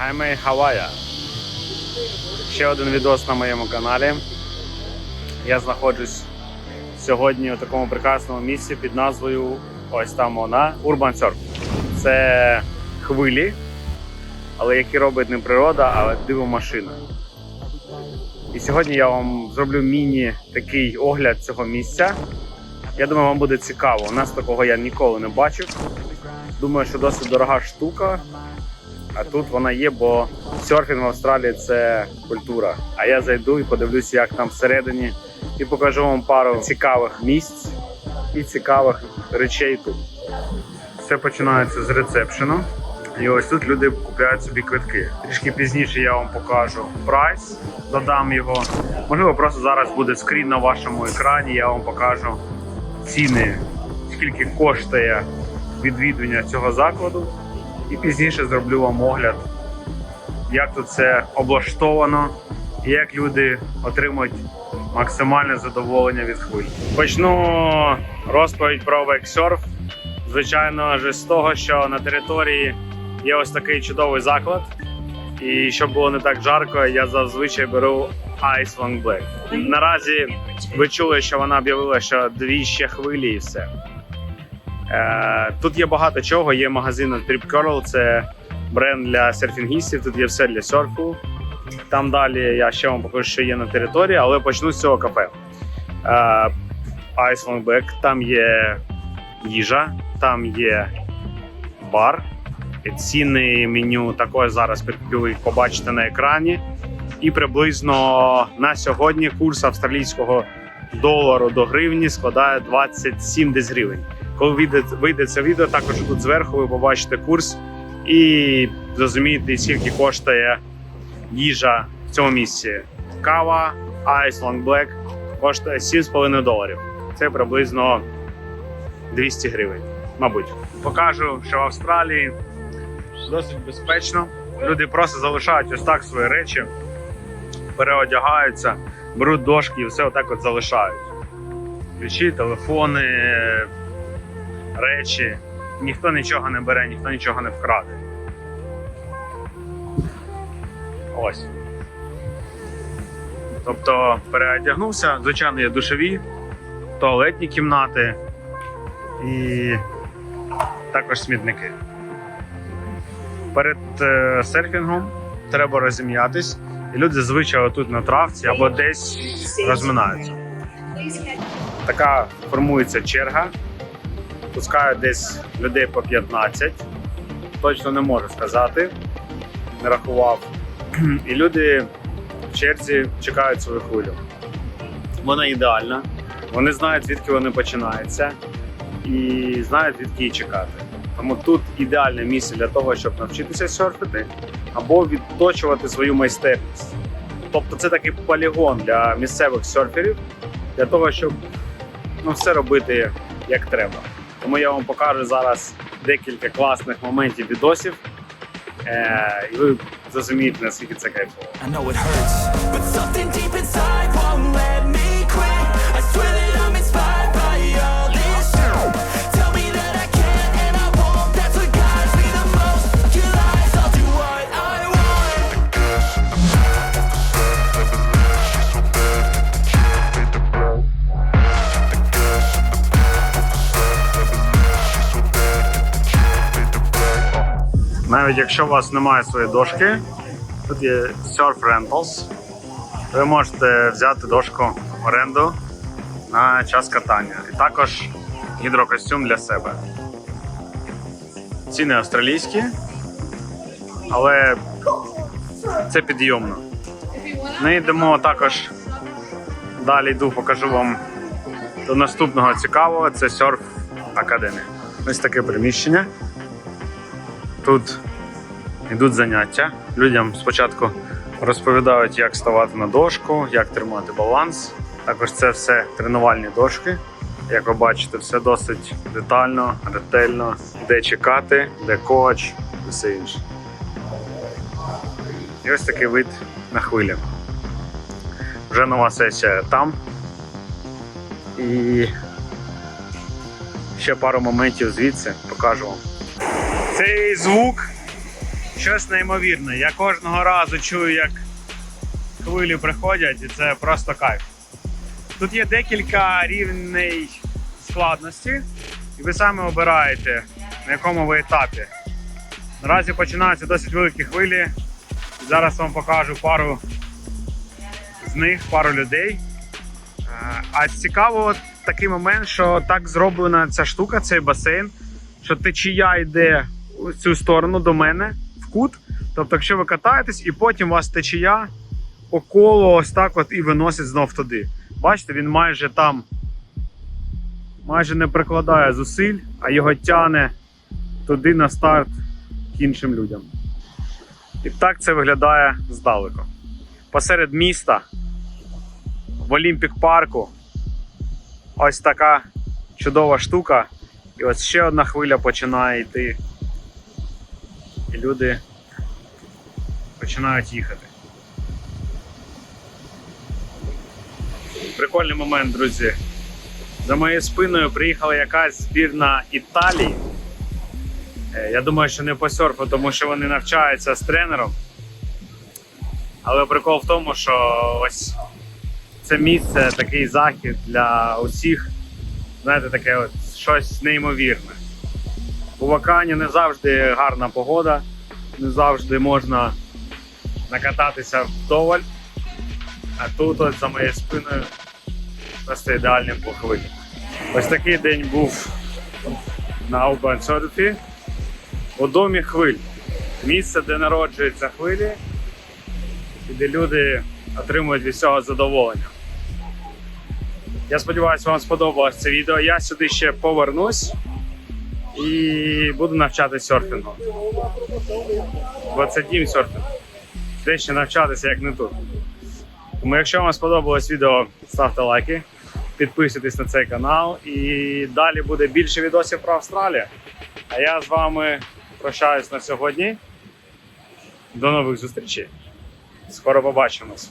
Are ya? Ще один відос на моєму каналі. Я знаходжусь сьогодні у такому прекрасному місці під назвою ось там вона Urban Surf. Це хвилі, але які робить не природа, а диво машина. І сьогодні я вам зроблю міні такий огляд цього місця. Я думаю, вам буде цікаво. У нас такого я ніколи не бачив. Думаю, що досить дорога штука. А тут вона є, бо серфінг в Австралії це культура. А я зайду і подивлюся, як там всередині, і покажу вам пару цікавих місць і цікавих речей тут. Все починається з ресепшену. І ось тут люди купляють собі квитки. Трішки пізніше я вам покажу прайс, додам його. Можливо, просто зараз буде скрін на вашому екрані. Я вам покажу ціни, скільки коштує відвідування цього закладу. І пізніше зроблю вам огляд, як тут це облаштовано і як люди отримують максимальне задоволення від хвиль. Почну розповідь про вейксерф. Звичайно ж з того, що на території є ось такий чудовий заклад. І щоб було не так жарко, я зазвичай беру Ice Long Black. Наразі ви чули, що вона об'явила, що дві ще хвилі і все. Е, Тут є багато чого. Є магазин Trip Curl, це бренд для серфінгістів. Тут є все для серфу. Там далі я ще вам покажу, що є на території, але почну з цього кафе. Е, Ice Long Black, там є їжа, там є бар. Ціни меню також зараз ви побачите на екрані. І приблизно на сьогодні курс австралійського долару до гривні складає 27 десь гривень. Коли вийде, вийде це відео, також тут зверху ви побачите курс і зрозумієте, скільки коштує їжа в цьому місці. Кава Ice Long Black коштує 7,5 доларів. Це приблизно 200 гривень, мабуть. Покажу, що в Австралії досить безпечно. Люди просто залишають ось так свої речі, переодягаються, беруть дошки і все отак от залишають. Ключі, телефони, речі. Ніхто нічого не бере, ніхто нічого не вкраде. Ось. Тобто переодягнувся, звичайно, є душові, туалетні кімнати і також смітники. Перед е, серфінгом треба розім'ятись, і люди зазвичай тут на травці або десь розминаються. Така формується черга. Пускають десь людей по 15. Точно не можу сказати. Не рахував. І люди в черзі чекають свою хвилю. Вона ідеальна. Вони знають, звідки вони починаються, і знають, звідки її чекати. Тому тут ідеальне місце для того, щоб навчитися серфити або відточувати свою майстерність. Тобто це такий полігон для місцевих серферів, для того, щоб ну, все робити як треба. Тому я вам покажу зараз декілька класних моментів відосів, е- і ви зрозумієте, наскільки це кайфово. Навіть якщо у вас немає своєї дошки, тут є Surf Rentals. Ви можете взяти дошку в оренду на час катання. І також гідрокостюм для себе. Ціни австралійські, але це підйомно. Ми йдемо також. Далі йду, покажу вам до наступного цікавого. Це Surf Academy. Ось таке приміщення. Тут йдуть заняття. Людям спочатку розповідають, як ставати на дошку, як тримати баланс. Також це все тренувальні дошки. Як ви бачите, все досить детально, ретельно, де чекати, де коч і все інше. І ось такий вид на хвилі. Вже нова сесія там. І ще пару моментів звідси покажу вам. Цей звук щось неймовірне. Я кожного разу чую, як хвилі приходять, і це просто кайф. Тут є декілька рівней складності, і ви самі обираєте, на якому ви етапі. Наразі починаються досить великі хвилі. Зараз вам покажу пару з них, пару людей. Е, А цікаво такий момент, що так зроблена ця штука, цей басейн, що течія йде у цю сторону до мене кут. Тобто, якщо ви катаєтесь, і потім у вас течія по колу ось так от і виносить знов туди. Бачите, він майже там майже не прикладає зусиль, а його тяне туди на старт к іншим людям. І так це виглядає здалеку. Посеред міста в Олімпік парку ось така чудова штука. І ось ще одна хвиля починає йти. І люди починають їхати. Прикольний момент, друзі. За моєю спиною приїхала якась збірна Італії. Е, Я думаю, що не по серфу, тому що вони навчаються з тренером. Але прикол в тому, що ось це місце, такий захід для усіх, знаєте, таке от щось неймовірне. У Вакані не завжди гарна погода, не завжди можна накататися вдоволь. А тут от за моєю спиною просто ідеальні похвилі. Ось такий день був на Урбан у домі хвиль. Місце, де народжуються хвилі, і де люди отримують від цього задоволення. Я сподіваюся, вам сподобалось це відео. Я сюди ще повернусь і буду навчати серфінгу. Бо це дім серфінгу. Де ще навчатися, як не тут. Тому, якщо вам сподобалось відео, ставте лайки, підписуйтесь на цей канал і далі буде більше відосів про Австралію. А я з вами прощаюсь на сьогодні. До нових зустрічей. Скоро побачимось.